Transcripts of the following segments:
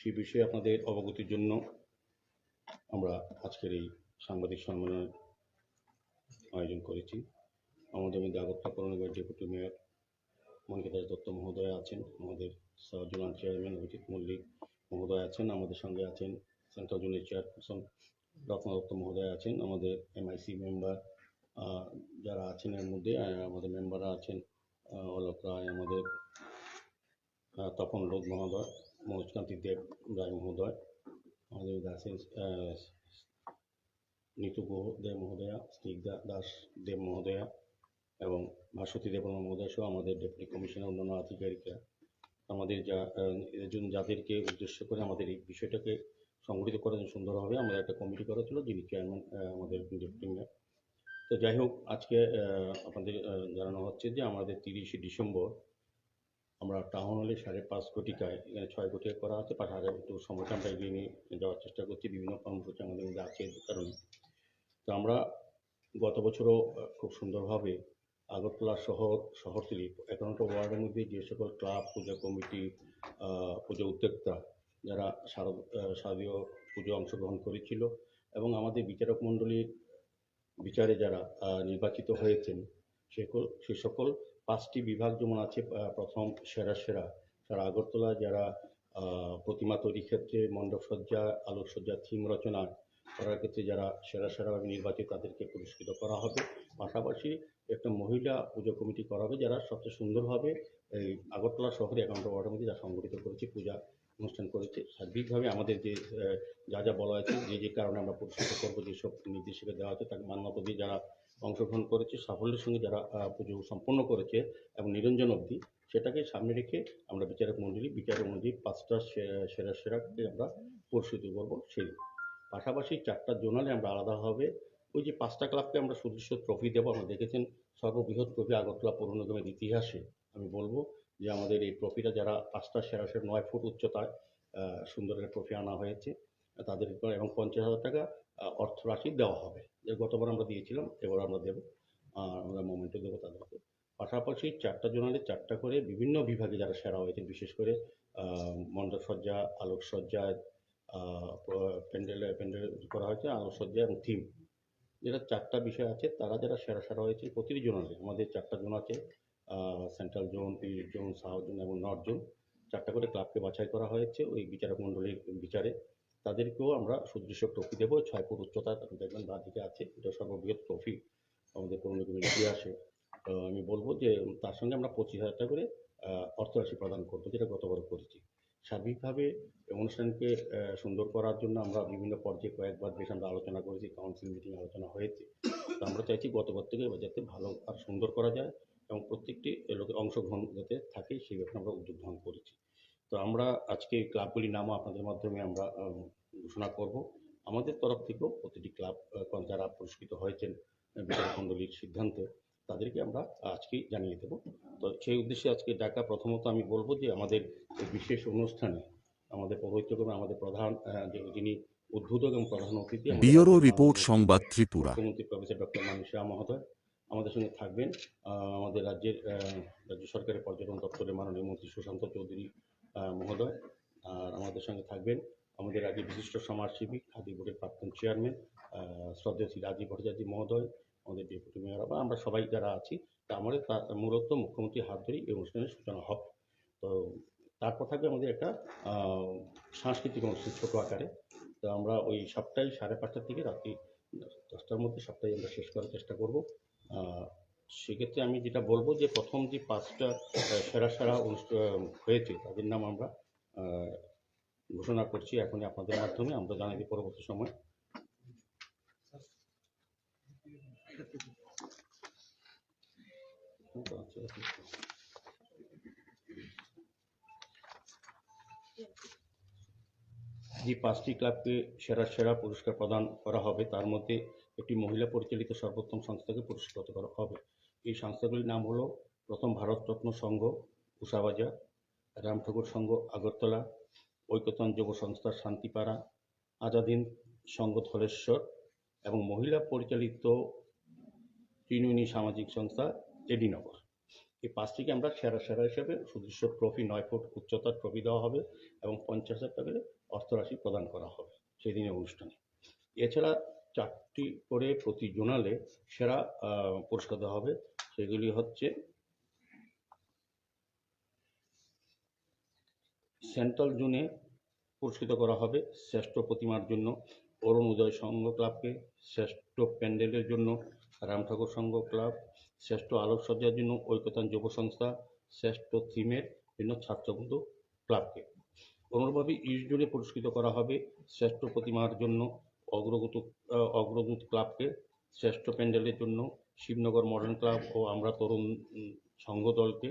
সেই বিষয়ে আপনাদের অবগতির জন্য আমরা আজকের এই সাংবাদিক সম্মেলনের আয়োজন করেছি। আমাদের মধ্যে আগরতলা পৌরনগর ডেপুটি মেয়র মনিকা দাস দত্ত মহোদয় আছেন, আমাদের সার্জনাল চেয়ারম্যান অভিজিৎ মল্লিক মহোদয় আছেন, আমাদের সঙ্গে আছেন সেন্ট্রাল জোনের চেয়ারপারসন রত্ন দত্ত মহোদয় আছেন, আমাদের এমআইসি মেম্বার যারা আছেন এর মধ্যে আমাদের মেম্বাররা আছেন অলোক রায় আমাদের তপন লোক মহোদয়, মনোজকান্তি দেব রায় মহোদয় আমাদের আছেন নিতু গুহ দেব মহোদয়া, স্নিগ্ধা দাস দেব মহোদয়া এবং ভাস্বতী দেববর্মা মহোদয় সহ আমাদের ডেপুটি কমিশনার অন্যান্য আধিকারিকরা। আমাদের যা এজন যাদেরকে উদ্দেশ্য করে আমাদের এই বিষয়টাকে সংগঠিত করার জন্য সুন্দরভাবে আমাদের একটা কমিটি করা ছিল যিনি চেয়ারম্যান আমাদের ডেপুটি মেয়র তো যাই হোক, আজকে আপনাদের জানানো হচ্ছে যে আমাদের তিরিশে ডিসেম্বর আমরা টাউন হলে সাড়ে পাঁচ কোটিকায় এখানে ছয় কোটি করা আছে পাশাপাশি একটু সময়টা আমরা এগিয়ে নিয়ে যাওয়ার চেষ্টা করছি, বিভিন্ন কর্মসূচি আমাদের মধ্যে আছে কারণে। তো আমরা গত বছরও খুব সুন্দরভাবে আগরতলা শহর শহর শহরতলি এগারোটা ওয়ার্ডের মধ্যে যে সকল ক্লাব, পূজা কমিটি পুজো উদ্যোক্তা যারা শারদ শারদীয় পুজো অংশগ্রহণ করেছিল এবং আমাদের বিচারক মণ্ডলীর বিচারে যারা নির্বাচিত হয়েছেন সে সকল পাঁচটি বিভাগ যেমন আছে প্রথম সেরা সেরা সারা আগরতলা যারা প্রতিমা তৈরির ক্ষেত্রে মণ্ডপসজ্জা আলোকসজ্জা, থিম রচনা করার ক্ষেত্রে যারা সেরা সেরাভাবে নির্বাচিত তাদেরকে পুরস্কৃত করা হবে। পাশাপাশি একটা মহিলা পুজো কমিটি করা হবে যারা সবচেয়ে সুন্দরভাবে এই আগরতলা শহরে একাউন্ট ওয়ার্ডের মধ্যে যারা সংগঠিত করেছে, পূজা অনুষ্ঠান করেছে। সার্বিকভাবে আমাদের যে যা যা বলা আছে যে যে কারণে আমরা পুরস্কৃত করব, যেসব নির্দেশিকা দেওয়া আছে, তাকে মান্যতা দিয়ে যারা অংশগ্রহণ করেছে, সাফল্যের সঙ্গে যারা পুজো সম্পন্ন করেছে এবং নিরঞ্জন অবধি, সেটাকে সামনে রেখে আমরা বিচারক মণ্ডলী বিচারক মণ্ডলী পাঁচটা সেরা সেরাকে আমরা পুরস্কৃত করব সেই পাশাপাশি চারটা জোনালে আমরা আলাদাভাবে ওই যে পাঁচটা ক্লাবকে আমরা সুদৃশ্য ট্রফি দেবো, আমরা দেখেছেন সর্ববৃহৎ ট্রফি আগরতলা পৌর ইতিহাসে। আমি বলব যে আমাদের এই ট্রফিটা যারা পাঁচটা সেরা সেরা নয় ফুট উচ্চতায় সুন্দর একটা ট্রফি আনা হয়েছে, তাদের এবং পঞ্চাশ হাজার টাকা আহ, অর্থ রাশি দেওয়া হবে। যে গতবার আমরা দিয়েছিলাম এবার আমরা দেবো আমরা মোমেন্টও দেবো তাদেরকে পাশাপাশি চারটা জোনালে চারটা করে বিভিন্ন বিভাগে যারা সেরা হয়েছেন বিশেষ করে মণ্ডপসজ্জা আলোকসজ্জা প্যান্ডেল প্যান্ডেল করা হয়েছে আলোকসজ্জা এবং থিম যেটা চারটা বিষয় আছে তারা যারা সেরা সেরা হয়েছে প্রতিটি জোনালে আমাদের চারটা জোন আছে central zone east zone south zone এবং নর্থ জোন চারটা করে ক্লাবকে বাছাই করা হয়েছে ওই বিচারক মণ্ডলীর বিচারে। তাদেরকেও আমরা সুদৃশ্য ট্রফি দেবো। ছয় ফুট উচ্চতা দেখবেন বাঁ দিকে আছে। এটা সর্ববৃহৎ ট্রফি। আমাদের পুরনো নিগমের ইতিহাসে আমি বলব যে তার সঙ্গে আমরা পঁচিশ হাজার টাকা করে অর্থরাশি প্রদান করব, যেটা গতবার করেছি। সার্বিকভাবে অনুষ্ঠানকে সুন্দর করার জন্য আমরা বিভিন্ন পর্যায়ে কয়েকবার বেশ আমরা আলোচনা করেছি কাউন্সিল মিটিং আলোচনা হয়েছে। তো আমরা চাইছি গতবার থেকে যাতে ভালো আর সুন্দর করা যায় এবং প্রত্যেকটি লোকের অংশগ্রহণ যাতে থাকে, সেই ব্যাপারে আমরা উদ্যোগ গ্রহণ করেছি। তো আমরা আজকে ক্লাবগুলির নামও আপনাদের মাধ্যমে আমরা ঘোষণা করব। আমাদের তরফ থেকেও প্রতিটি ক্লাব যারা পুরস্কৃত হয়েছেন আহ, বিচারক মণ্ডলীর সিদ্ধান্তে তাদেরকে আমরা আজকেই জানিয়ে দেবো। তো সেই উদ্দেশ্যে আজকে ডাকা প্রথমত আমি বলব যে আমাদের বিশেষ অনুষ্ঠানে আমাদের পৌরহিত্যক্রমে আমাদের প্রধান যিনি উদ্বোধক এবং প্রধান অতিথি রাজ্যের রিপোর্ট সংবাদ ত্রিপুরা। মুখ্যমন্ত্রী প্রফেসর ডক্টর মানিক শাহ মহোদয় আমাদের সঙ্গে থাকবেন। আমাদের রাজ্যের রাজ্য সরকারের পর্যটন দপ্তরের মাননীয় মন্ত্রী সুশান্ত চৌধুরী মহোদয়, আর আমাদের সঙ্গে থাকবেন আমাদের রাজ্যের বিশিষ্ট সমাজসেবী খাদি বোর্ডের প্রাক্তন চেয়ারম্যান শ্রদ্ধেয় শ্রী রাজীব ভট্টাচার্য মহোদয়, আমাদের ডেপুটি মেয়র বা আমরা সবাই যারা আছি, তা আমাদের মূলত মুখ্যমন্ত্রীর হাত ধরেই এই অনুষ্ঠানের সূচনা হবে। তো তারপর থাকবে আমাদের একটা সাংস্কৃতিক অনুষ্ঠান ছোটো আকারে। তো আমরা ওই সপ্তাহে সাড়ে পাঁচটার থেকে রাত্রি দশটার মধ্যে সপ্তাহে আমরা শেষ করার চেষ্টা করব। সেক্ষেত্রে আমি যেটা বলব যে প্রথম যে পাঁচটা সেরা সেরা অনুষ্ঠান হয়েছে, তাদের নাম আমরা ঘোষণা করছি এখনই আপনাদের মাধ্যমে, আমরা জানাই পরবর্তী সময়। যে পাঁচটি ক্লাবকে সেরা সেরা পুরস্কার প্রদান করা হবে, তার মধ্যে একটি মহিলা পরিচালিত সর্বোত্তম সংস্থাকে পুরস্কৃত করা হবে। এই সংস্থাগুলির নাম হলো প্রথম ভারতরত্ন সংঘ উষাবাজার রাম ঠাকুর সংঘ, আগরতলা ঐকতন যুব সংস্থা শান্তিপাড়া, আজাদিন সংঘ ধলেশ্বর এবং মহিলা পরিচালিত তৃণমূলী সামাজিক সংস্থা এডিনগর। এই পাঁচটিকে আমরা সেরা সেরা হিসেবে সুদৃশ্য ট্রফি নয় ফুট উচ্চতার ট্রফি দেওয়া হবে এবং পঞ্চাশ হাজার টাকা অর্থরাশি প্রদান করা হবে সেই দিনের অনুষ্ঠানে। এছাড়া চারটি করে প্রতি জোনালে সেরা পুরস্কার দেওয়া হবে। সেগুলি হচ্ছে সেন্ট্রাল জোনে পুরস্কৃত করা হবে শ্রেষ্ঠ প্রতিমার জন্য, অরুণ উদয় সংঘ ক্লাবকে শ্রেষ্ঠ প্যান্ডেলের জন্য, রাম ঠাকুর সংঘ ক্লাব, শ্রেষ্ঠ আলোকসজ্জার জন্য ঐকতান যুব সংস্থা, শ্রেষ্ঠ থিমের জন্য ছাত্রবন্ধু ক্লাবকে। অনুরূপভাবে জোনে পুরস্কৃত করা হবে শ্রেষ্ঠ প্রতিমার জন্য অগ্রগত অগ্রদূত ক্লাবকে শ্রেষ্ঠ প্যান্ডেলের জন্য শিবনগর মডার্ন ক্লাব ও আমরা তরুণ সংঘ দলকে,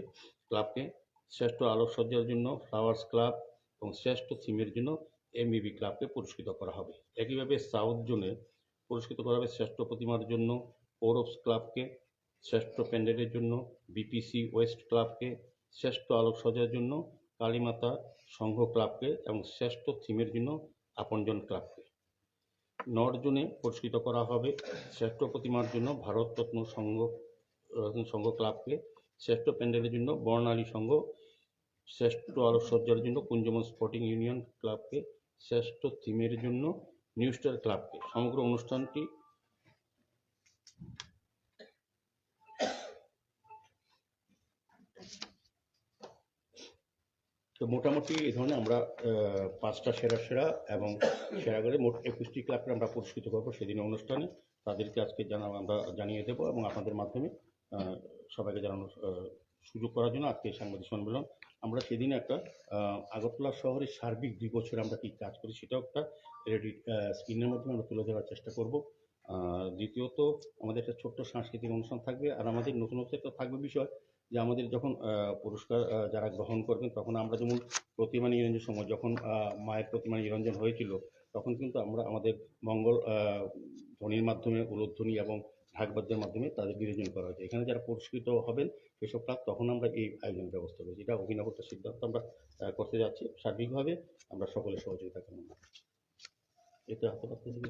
ক্লাবকে শ্রেষ্ঠ আলোকসজ্জার জন্য, ফ্লাওয়ার্স ক্লাব এবং শ্রেষ্ঠ থিমের জন্য এমবিবি ক্লাবকে পুরস্কৃত করা হবে। একইভাবে সাউথ জোনে পুরস্কৃত করা হবে শ্রেষ্ঠ প্রতিমার জন্য পৌরবস ক্লাবকে শ্রেষ্ঠ প্যান্ডেলের জন্য বিপিসি ওয়েস্ট ক্লাবকে শ্রেষ্ঠ আলোকসজ্জার জন্য, কালীমাতা সংঘ ক্লাবকে এবং শ্রেষ্ঠ থিমের জন্য, আপনজন ক্লাবকে। জোনে পুরস্কৃত করা হবে শ্রেষ্ঠ প্রতিমার জন্য ভারতরত্ন সংঘ, রত্ন সংঘ ক্লাবকে, শ্রেষ্ঠ প্যান্ডেলের জন্য বর্ণালী সংঘ, শ্রেষ্ঠ আলোকসজ্জার জন্য কুঞ্জমন স্পোর্টিং ইউনিয়ন ক্লাবকে, শ্রেষ্ঠ থিমের জন্য নিউ স্টার ক্লাবকে। সমগ্র অনুষ্ঠানটি তো মোটামুটি এই ধরনের আমরা পাঁচটা সেরা সেরা এবং সেরা করে মোট একুশটি ক্লাবকে আমরা পুরস্কৃত করব সেদিনের অনুষ্ঠানে। তাদেরকে আজকে জানা আমরা জানিয়ে দেবো এবং আপনাদের মাধ্যমে সবাইকে জানানোর সুযোগ করার জন্য আজকে সাংবাদিক সম্মেলন। আমরা সেদিন একটা আগরতলা শহরের সার্বিক দুই বছরে আমরা কী কাজ করি সেটাও একটা রেডি স্ক্রিনের মাধ্যমে আমরা তুলে ধরার চেষ্টা করব। দ্বিতীয়ত আমাদের একটা ছোট্ট সাংস্কৃতিক অনুষ্ঠান থাকবে আর আমাদের নতুনত্ব একটা থাকবে বিষয় যে আমাদের যখন পুরস্কার যারা গ্রহণ করবেন, তখন আমরা যেমন প্রতিমা নিরঞ্জন সময় যখন মায়ের প্রতিমা নিরঞ্জন হয়েছিল, তখন কিন্তু আমরা আমাদের মঙ্গল ধ্বনির মাধ্যমে, উলোধ্বনি এবং ঢাকবাদ্যের মাধ্যমে তাদের নিরঞ্জন করা হয়েছে। এখানে যারা পুরস্কৃত হবেন সেসব ক্লাব তখন আমরা এই আয়োজনের ব্যবস্থা করেছি। এটা অভিনব একটা সিদ্ধান্ত আমরা করতে যাচ্ছি। সার্বিকভাবে আমরা সকলের সহযোগিতা কামনা করি। এতে হাতে পাততে দিবি